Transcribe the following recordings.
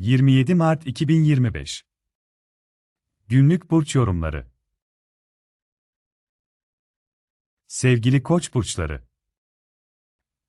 27 Mart 2025 Günlük burç yorumları. Sevgili Koç burçları.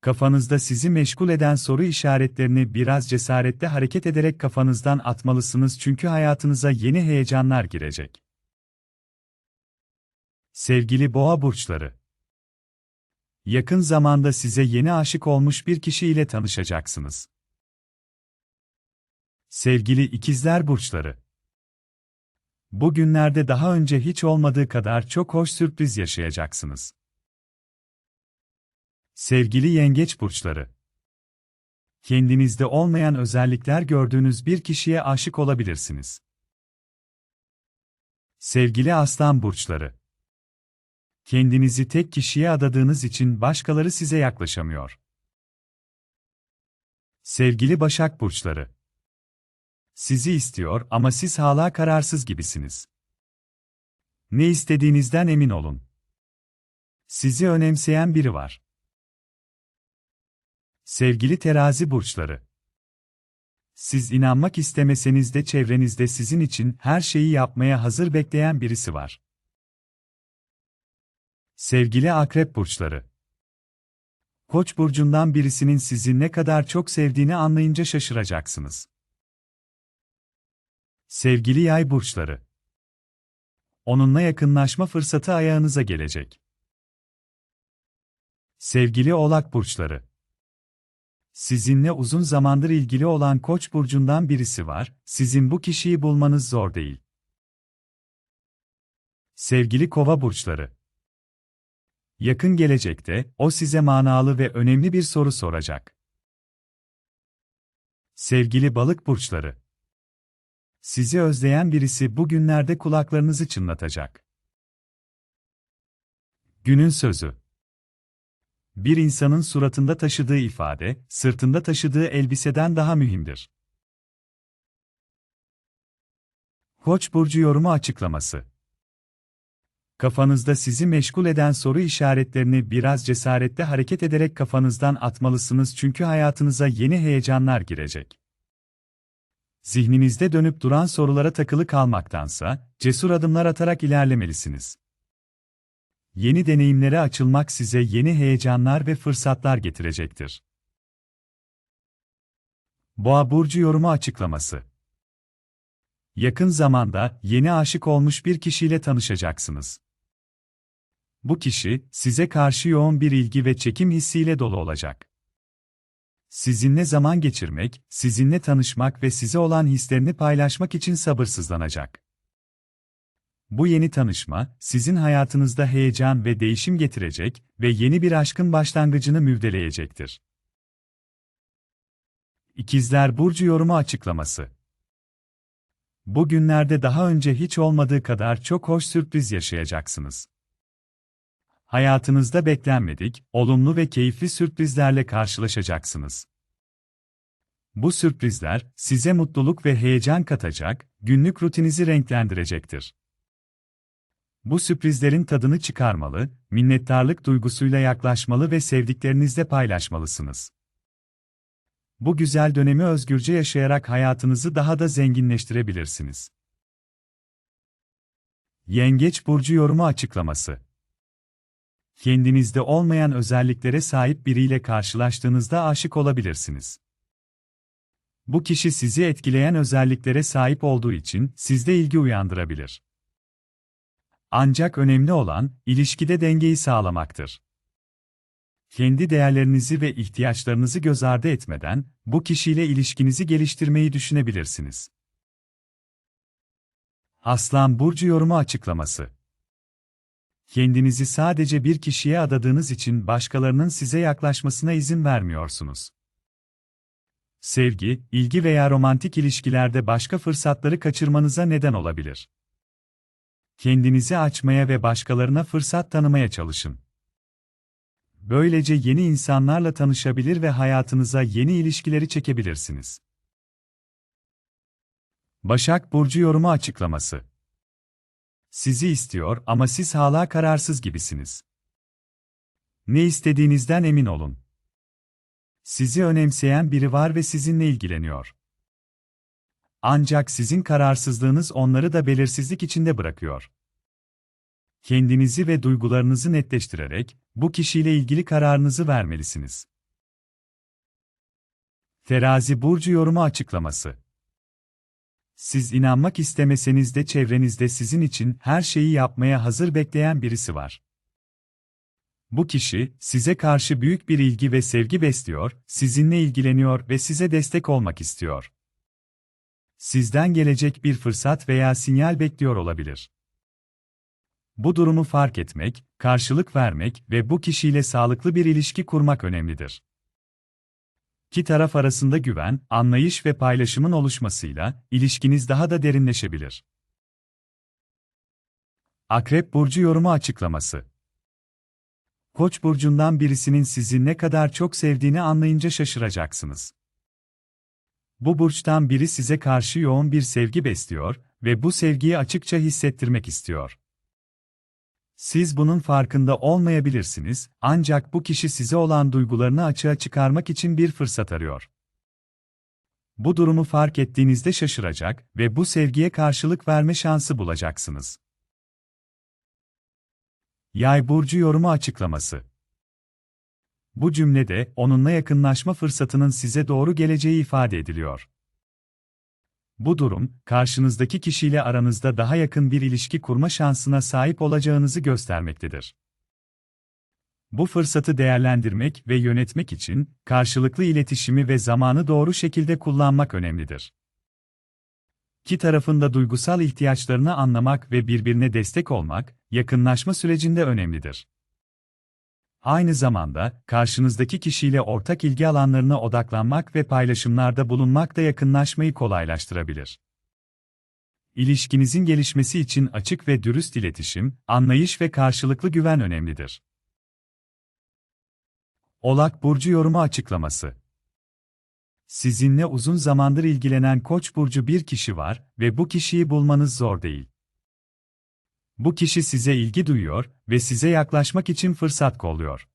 Kafanızda sizi meşgul eden soru işaretlerini biraz cesaretle hareket ederek kafanızdan atmalısınız çünkü hayatınıza yeni heyecanlar girecek. Sevgili Boğa burçları. Yakın zamanda size yeni aşık olmuş bir kişi ile tanışacaksınız. Sevgili ikizler burçları. Bugünlerde daha önce hiç olmadığı kadar çok hoş sürpriz yaşayacaksınız. Sevgili yengeç burçları. Kendinizde olmayan özellikler gördüğünüz bir kişiye aşık olabilirsiniz. Sevgili aslan burçları. Kendinizi tek kişiye adadığınız için başkaları size yaklaşamıyor. Sevgili Başak burçları. Sizi istiyor ama siz hala kararsız gibisiniz. Ne istediğinizden emin olun. Sizi önemseyen biri var. Sevgili terazi burçları. Siz inanmak istemeseniz de çevrenizde sizin için her şeyi yapmaya hazır bekleyen birisi var. Sevgili akrep burçları. Koç burcundan birisinin sizi ne kadar çok sevdiğini anlayınca şaşıracaksınız. Sevgili yay burçları. Onunla yakınlaşma fırsatı ayağınıza gelecek. Sevgili oğlak burçları. Sizinle uzun zamandır ilgili olan Koç burcundan birisi var. Sizin bu kişiyi bulmanız zor değil. Sevgili Kova burçları. Yakın gelecekte o size manalı ve önemli bir soru soracak. Sevgili Balık burçları. Sizi özleyen birisi bugünlerde kulaklarınızı çınlatacak. Günün sözü. Bir insanın suratında taşıdığı ifade, sırtında taşıdığı elbiseden daha mühimdir. Koç burcu yorumu açıklaması. Kafanızda sizi meşgul eden soru işaretlerini biraz cesaretle hareket ederek kafanızdan atmalısınız çünkü hayatınıza yeni heyecanlar girecek. Zihninizde dönüp duran sorulara takılı kalmaktansa, cesur adımlar atarak ilerlemelisiniz. Yeni deneyimlere açılmak size yeni heyecanlar ve fırsatlar getirecektir. Boğa burcu yorumu açıklaması. Yakın zamanda yeni aşık olmuş bir kişiyle tanışacaksınız. Bu kişi size karşı yoğun bir ilgi ve çekim hissiyle dolu olacak. Sizinle zaman geçirmek, sizinle tanışmak ve size olan hislerini paylaşmak için sabırsızlanacak. Bu yeni tanışma, sizin hayatınızda heyecan ve değişim getirecek ve yeni bir aşkın başlangıcını müjdeleyecektir. İkizler Burcu yorumu açıklaması Bugünlerde daha önce hiç olmadığı kadar çok hoş sürpriz yaşayacaksınız. Hayatınızda beklenmedik, olumlu ve keyifli sürprizlerle karşılaşacaksınız. Bu sürprizler size mutluluk ve heyecan katacak, günlük rutinizi renklendirecektir. Bu sürprizlerin tadını çıkarmalı, minnettarlık duygusuyla yaklaşmalı ve sevdiklerinizle paylaşmalısınız. Bu güzel dönemi özgürce yaşayarak hayatınızı daha da zenginleştirebilirsiniz. Yengeç burcu yorumu açıklaması kendinizde olmayan özelliklere sahip biriyle karşılaştığınızda aşık olabilirsiniz. Bu kişi sizi etkileyen özelliklere sahip olduğu için sizde ilgi uyandırabilir. Ancak önemli olan ilişkide dengeyi sağlamaktır. Kendi değerlerinizi ve ihtiyaçlarınızı göz ardı etmeden bu kişiyle ilişkinizi geliştirmeyi düşünebilirsiniz. Aslan burcu yorumu açıklaması Kendinizi sadece bir kişiye adadığınız için başkalarının size yaklaşmasına izin vermiyorsunuz. Sevgi, ilgi veya romantik ilişkilerde başka fırsatları kaçırmanıza neden olabilir. Kendinizi açmaya ve başkalarına fırsat tanımaya çalışın. Böylece yeni insanlarla tanışabilir ve hayatınıza yeni ilişkileri çekebilirsiniz. Başak Burcu yorumu açıklaması sizi istiyor ama siz hala kararsız gibisiniz. Ne istediğinizden emin olun. Sizi önemseyen biri var ve sizinle ilgileniyor. Ancak sizin kararsızlığınız onları da belirsizlik içinde bırakıyor. Kendinizi ve duygularınızı netleştirerek bu kişiyle ilgili kararınızı vermelisiniz. Terazi burcu yorumu açıklaması. Siz inanmak istemeseniz de çevrenizde sizin için her şeyi yapmaya hazır bekleyen birisi var. Bu kişi, size karşı büyük bir ilgi ve sevgi besliyor, sizinle ilgileniyor ve size destek olmak istiyor. Sizden gelecek bir fırsat veya sinyal bekliyor olabilir. Bu durumu fark etmek, karşılık vermek ve bu kişiyle sağlıklı bir ilişki kurmak önemlidir. İki taraf arasında güven, anlayış ve paylaşımın oluşmasıyla ilişkiniz daha da derinleşebilir. Akrep burcu yorumu açıklaması. Koç burcundan birisinin sizi ne kadar çok sevdiğini anlayınca şaşıracaksınız. Bu burçtan biri size karşı yoğun bir sevgi besliyor ve bu sevgiyi açıkça hissettirmek istiyor. Siz bunun farkında olmayabilirsiniz, ancak bu kişi size olan duygularını açığa çıkarmak için bir fırsat arıyor. Bu durumu fark ettiğinizde şaşıracak ve bu sevgiye karşılık verme şansı bulacaksınız. Yay burcu yorumu açıklaması. Bu cümlede onunla yakınlaşma fırsatının size doğru geleceği ifade ediliyor. Bu durum, karşınızdaki kişiyle aranızda daha yakın bir ilişki kurma şansına sahip olacağınızı göstermektedir. Bu fırsatı değerlendirmek ve yönetmek için karşılıklı iletişimi ve zamanı doğru şekilde kullanmak önemlidir. İki tarafın da duygusal ihtiyaçlarını anlamak ve birbirine destek olmak, yakınlaşma sürecinde önemlidir. Aynı zamanda, karşınızdaki kişiyle ortak ilgi alanlarına odaklanmak ve paylaşımlarda bulunmak da yakınlaşmayı kolaylaştırabilir. İlişkinizin gelişmesi için açık ve dürüst iletişim, anlayış ve karşılıklı güven önemlidir. Olak burcu yorumu açıklaması. Sizinle uzun zamandır ilgilenen Koç burcu bir kişi var ve bu kişiyi bulmanız zor değil. Bu kişi size ilgi duyuyor ve size yaklaşmak için fırsat kolluyor.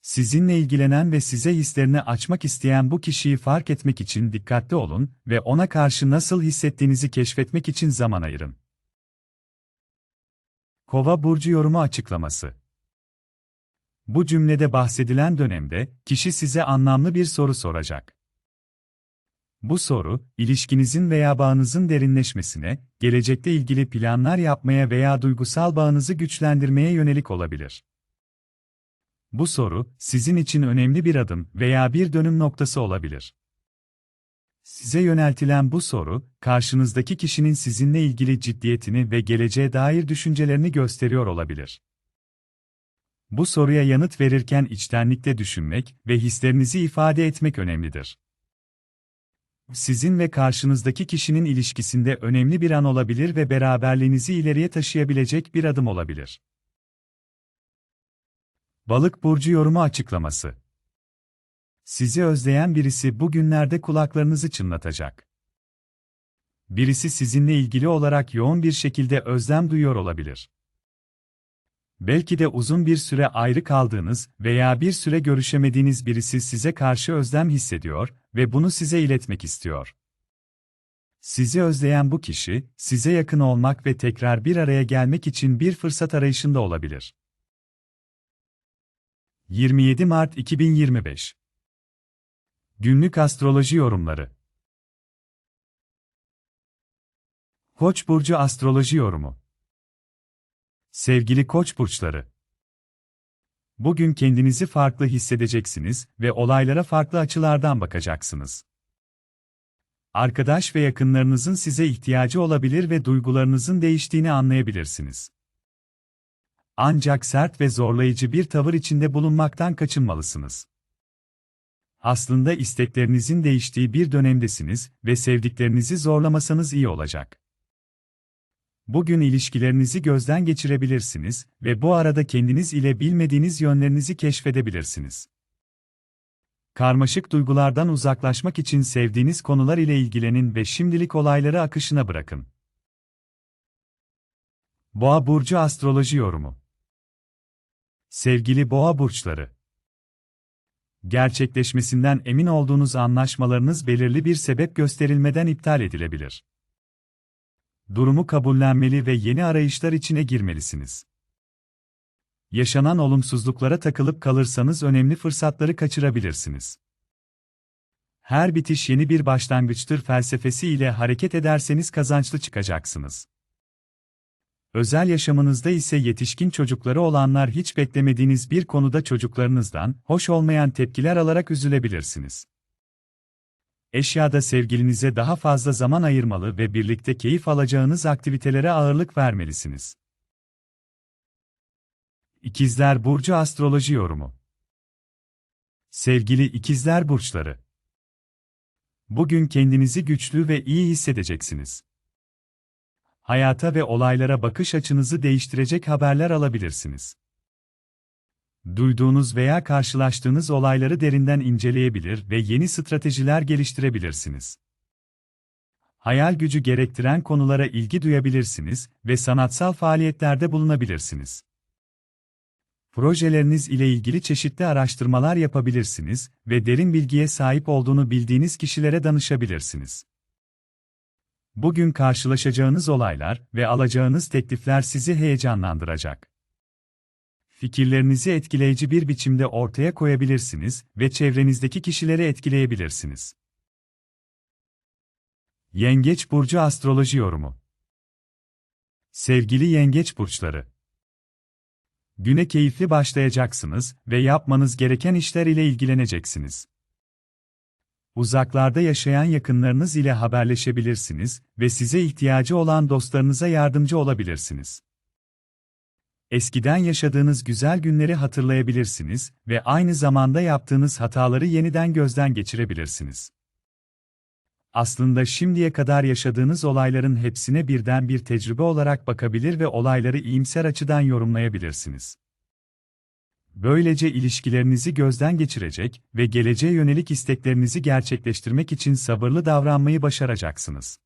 Sizinle ilgilenen ve size hislerini açmak isteyen bu kişiyi fark etmek için dikkatli olun ve ona karşı nasıl hissettiğinizi keşfetmek için zaman ayırın. Kova burcu yorumu açıklaması. Bu cümlede bahsedilen dönemde kişi size anlamlı bir soru soracak. Bu soru, ilişkinizin veya bağınızın derinleşmesine, gelecekte ilgili planlar yapmaya veya duygusal bağınızı güçlendirmeye yönelik olabilir. Bu soru, sizin için önemli bir adım veya bir dönüm noktası olabilir. Size yöneltilen bu soru, karşınızdaki kişinin sizinle ilgili ciddiyetini ve geleceğe dair düşüncelerini gösteriyor olabilir. Bu soruya yanıt verirken içtenlikle düşünmek ve hislerinizi ifade etmek önemlidir sizin ve karşınızdaki kişinin ilişkisinde önemli bir an olabilir ve beraberliğinizi ileriye taşıyabilecek bir adım olabilir. Balık burcu yorumu açıklaması. Sizi özleyen birisi bugünlerde kulaklarınızı çınlatacak. Birisi sizinle ilgili olarak yoğun bir şekilde özlem duyuyor olabilir. Belki de uzun bir süre ayrı kaldığınız veya bir süre görüşemediğiniz birisi size karşı özlem hissediyor ve bunu size iletmek istiyor. Sizi özleyen bu kişi, size yakın olmak ve tekrar bir araya gelmek için bir fırsat arayışında olabilir. 27 Mart 2025 Günlük Astroloji Yorumları Koç burcu astroloji yorumu Sevgili Koç burçları. Bugün kendinizi farklı hissedeceksiniz ve olaylara farklı açılardan bakacaksınız. Arkadaş ve yakınlarınızın size ihtiyacı olabilir ve duygularınızın değiştiğini anlayabilirsiniz. Ancak sert ve zorlayıcı bir tavır içinde bulunmaktan kaçınmalısınız. Aslında isteklerinizin değiştiği bir dönemdesiniz ve sevdiklerinizi zorlamasanız iyi olacak. Bugün ilişkilerinizi gözden geçirebilirsiniz ve bu arada kendiniz ile bilmediğiniz yönlerinizi keşfedebilirsiniz. Karmaşık duygulardan uzaklaşmak için sevdiğiniz konular ile ilgilenin ve şimdilik olayları akışına bırakın. Boğa burcu astroloji yorumu. Sevgili Boğa burçları, Gerçekleşmesinden emin olduğunuz anlaşmalarınız belirli bir sebep gösterilmeden iptal edilebilir. Durumu kabullenmeli ve yeni arayışlar içine girmelisiniz. Yaşanan olumsuzluklara takılıp kalırsanız önemli fırsatları kaçırabilirsiniz. Her bitiş yeni bir başlangıçtır felsefesi ile hareket ederseniz kazançlı çıkacaksınız. Özel yaşamınızda ise yetişkin çocukları olanlar hiç beklemediğiniz bir konuda çocuklarınızdan hoş olmayan tepkiler alarak üzülebilirsiniz. Eşyada sevgilinize daha fazla zaman ayırmalı ve birlikte keyif alacağınız aktivitelere ağırlık vermelisiniz. İkizler Burcu Astroloji Yorumu Sevgili İkizler Burçları Bugün kendinizi güçlü ve iyi hissedeceksiniz. Hayata ve olaylara bakış açınızı değiştirecek haberler alabilirsiniz. Duyduğunuz veya karşılaştığınız olayları derinden inceleyebilir ve yeni stratejiler geliştirebilirsiniz. Hayal gücü gerektiren konulara ilgi duyabilirsiniz ve sanatsal faaliyetlerde bulunabilirsiniz. Projeleriniz ile ilgili çeşitli araştırmalar yapabilirsiniz ve derin bilgiye sahip olduğunu bildiğiniz kişilere danışabilirsiniz. Bugün karşılaşacağınız olaylar ve alacağınız teklifler sizi heyecanlandıracak. Fikirlerinizi etkileyici bir biçimde ortaya koyabilirsiniz ve çevrenizdeki kişileri etkileyebilirsiniz. Yengeç burcu astroloji yorumu. Sevgili yengeç burçları, Güne keyifli başlayacaksınız ve yapmanız gereken işler ile ilgileneceksiniz. Uzaklarda yaşayan yakınlarınız ile haberleşebilirsiniz ve size ihtiyacı olan dostlarınıza yardımcı olabilirsiniz. Eskiden yaşadığınız güzel günleri hatırlayabilirsiniz ve aynı zamanda yaptığınız hataları yeniden gözden geçirebilirsiniz. Aslında şimdiye kadar yaşadığınız olayların hepsine birden bir tecrübe olarak bakabilir ve olayları iyimser açıdan yorumlayabilirsiniz. Böylece ilişkilerinizi gözden geçirecek ve geleceğe yönelik isteklerinizi gerçekleştirmek için sabırlı davranmayı başaracaksınız.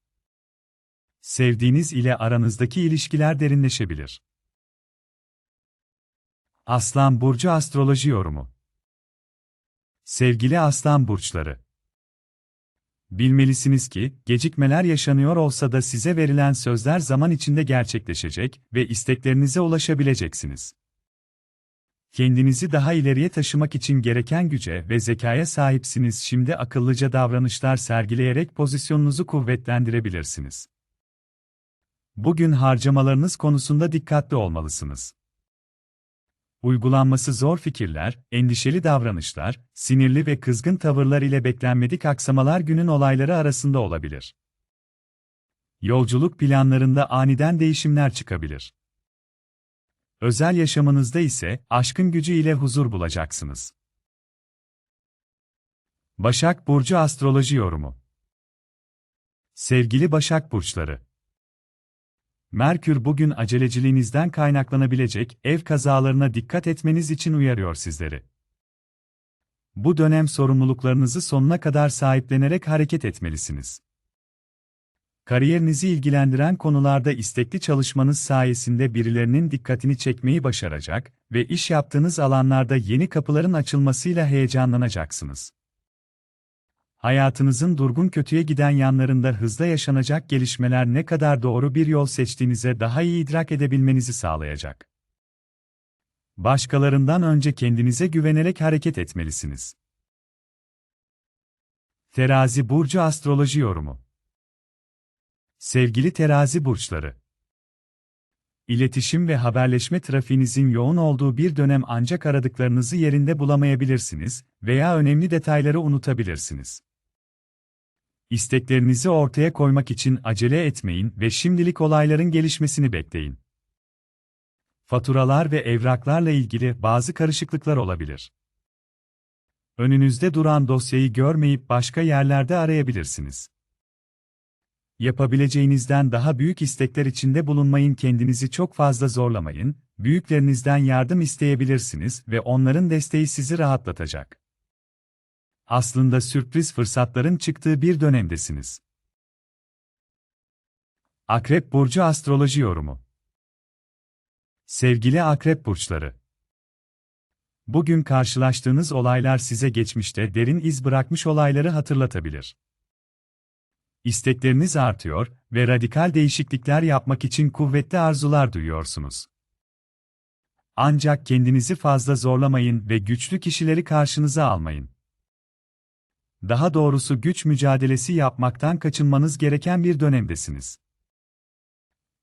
Sevdiğiniz ile aranızdaki ilişkiler derinleşebilir. Aslan burcu astroloji yorumu. Sevgili Aslan burçları, Bilmelisiniz ki, gecikmeler yaşanıyor olsa da size verilen sözler zaman içinde gerçekleşecek ve isteklerinize ulaşabileceksiniz. Kendinizi daha ileriye taşımak için gereken güce ve zekaya sahipsiniz. Şimdi akıllıca davranışlar sergileyerek pozisyonunuzu kuvvetlendirebilirsiniz. Bugün harcamalarınız konusunda dikkatli olmalısınız. Uygulanması zor fikirler, endişeli davranışlar, sinirli ve kızgın tavırlar ile beklenmedik aksamalar günün olayları arasında olabilir. Yolculuk planlarında aniden değişimler çıkabilir. Özel yaşamınızda ise aşkın gücü ile huzur bulacaksınız. Başak Burcu Astroloji Yorumu Sevgili Başak Burçları Merkür bugün aceleciliğinizden kaynaklanabilecek ev kazalarına dikkat etmeniz için uyarıyor sizleri. Bu dönem sorumluluklarınızı sonuna kadar sahiplenerek hareket etmelisiniz. Kariyerinizi ilgilendiren konularda istekli çalışmanız sayesinde birilerinin dikkatini çekmeyi başaracak ve iş yaptığınız alanlarda yeni kapıların açılmasıyla heyecanlanacaksınız hayatınızın durgun kötüye giden yanlarında hızla yaşanacak gelişmeler ne kadar doğru bir yol seçtiğinize daha iyi idrak edebilmenizi sağlayacak. Başkalarından önce kendinize güvenerek hareket etmelisiniz. Terazi burcu astroloji yorumu. Sevgili terazi burçları, İletişim ve haberleşme trafiğinizin yoğun olduğu bir dönem ancak aradıklarınızı yerinde bulamayabilirsiniz veya önemli detayları unutabilirsiniz. İsteklerinizi ortaya koymak için acele etmeyin ve şimdilik olayların gelişmesini bekleyin. Faturalar ve evraklarla ilgili bazı karışıklıklar olabilir. Önünüzde duran dosyayı görmeyip başka yerlerde arayabilirsiniz. Yapabileceğinizden daha büyük istekler içinde bulunmayın, kendinizi çok fazla zorlamayın, büyüklerinizden yardım isteyebilirsiniz ve onların desteği sizi rahatlatacak aslında sürpriz fırsatların çıktığı bir dönemdesiniz. Akrep Burcu Astroloji Yorumu Sevgili Akrep Burçları Bugün karşılaştığınız olaylar size geçmişte derin iz bırakmış olayları hatırlatabilir. İstekleriniz artıyor ve radikal değişiklikler yapmak için kuvvetli arzular duyuyorsunuz. Ancak kendinizi fazla zorlamayın ve güçlü kişileri karşınıza almayın. Daha doğrusu güç mücadelesi yapmaktan kaçınmanız gereken bir dönemdesiniz.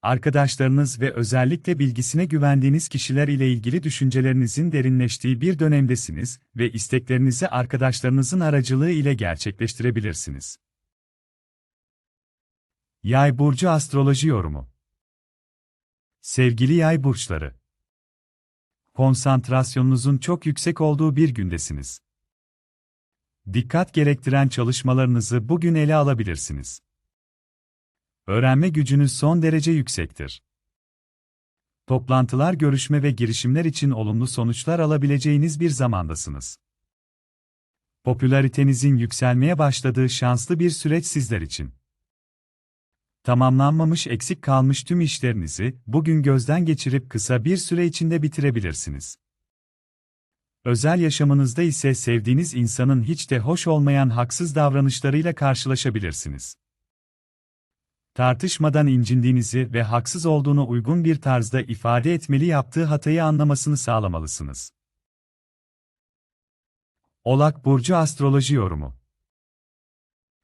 Arkadaşlarınız ve özellikle bilgisine güvendiğiniz kişiler ile ilgili düşüncelerinizin derinleştiği bir dönemdesiniz ve isteklerinizi arkadaşlarınızın aracılığı ile gerçekleştirebilirsiniz. Yay burcu astroloji yorumu. Sevgili yay burçları, konsantrasyonunuzun çok yüksek olduğu bir gündesiniz. Dikkat gerektiren çalışmalarınızı bugün ele alabilirsiniz. Öğrenme gücünüz son derece yüksektir. Toplantılar, görüşme ve girişimler için olumlu sonuçlar alabileceğiniz bir zamandasınız. Popülaritenizin yükselmeye başladığı şanslı bir süreç sizler için. Tamamlanmamış eksik kalmış tüm işlerinizi bugün gözden geçirip kısa bir süre içinde bitirebilirsiniz. Özel yaşamınızda ise sevdiğiniz insanın hiç de hoş olmayan haksız davranışlarıyla karşılaşabilirsiniz. Tartışmadan incindiğinizi ve haksız olduğunu uygun bir tarzda ifade etmeli yaptığı hatayı anlamasını sağlamalısınız. Olak Burcu Astroloji Yorumu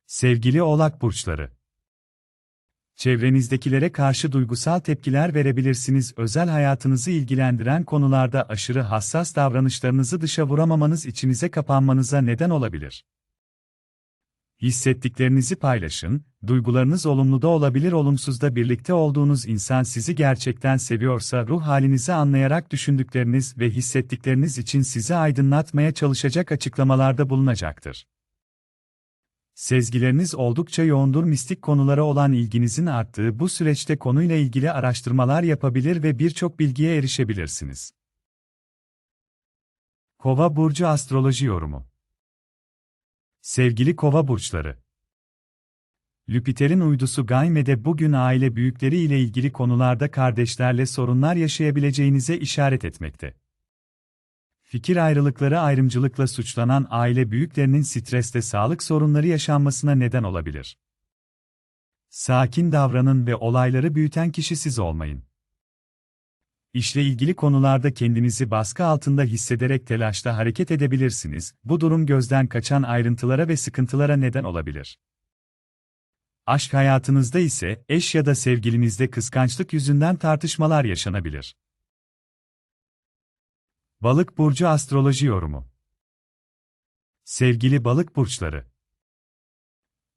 Sevgili Olak Burçları Çevrenizdekilere karşı duygusal tepkiler verebilirsiniz. Özel hayatınızı ilgilendiren konularda aşırı hassas davranışlarınızı dışa vuramamanız içinize kapanmanıza neden olabilir. Hissettiklerinizi paylaşın, duygularınız olumlu da olabilir olumsuz da birlikte olduğunuz insan sizi gerçekten seviyorsa ruh halinizi anlayarak düşündükleriniz ve hissettikleriniz için sizi aydınlatmaya çalışacak açıklamalarda bulunacaktır. Sezgileriniz oldukça yoğundur mistik konulara olan ilginizin arttığı bu süreçte konuyla ilgili araştırmalar yapabilir ve birçok bilgiye erişebilirsiniz. Kova Burcu Astroloji Yorumu Sevgili Kova Burçları Lüpiter'in uydusu Gayme'de bugün aile büyükleri ile ilgili konularda kardeşlerle sorunlar yaşayabileceğinize işaret etmekte fikir ayrılıkları ayrımcılıkla suçlanan aile büyüklerinin streste sağlık sorunları yaşanmasına neden olabilir. Sakin davranın ve olayları büyüten kişi siz olmayın. İşle ilgili konularda kendinizi baskı altında hissederek telaşla hareket edebilirsiniz, bu durum gözden kaçan ayrıntılara ve sıkıntılara neden olabilir. Aşk hayatınızda ise eş ya da sevgilinizde kıskançlık yüzünden tartışmalar yaşanabilir. Balık burcu astroloji yorumu. Sevgili balık burçları.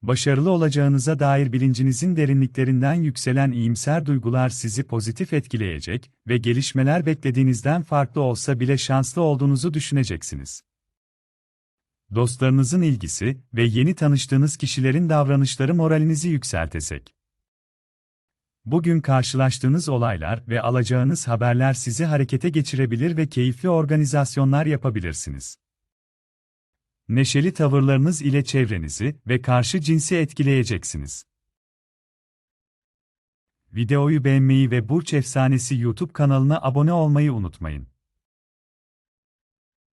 Başarılı olacağınıza dair bilincinizin derinliklerinden yükselen iyimser duygular sizi pozitif etkileyecek ve gelişmeler beklediğinizden farklı olsa bile şanslı olduğunuzu düşüneceksiniz. Dostlarınızın ilgisi ve yeni tanıştığınız kişilerin davranışları moralinizi yükseltecek. Bugün karşılaştığınız olaylar ve alacağınız haberler sizi harekete geçirebilir ve keyifli organizasyonlar yapabilirsiniz. Neşeli tavırlarınız ile çevrenizi ve karşı cinsi etkileyeceksiniz. Videoyu beğenmeyi ve Burç Efsanesi YouTube kanalına abone olmayı unutmayın.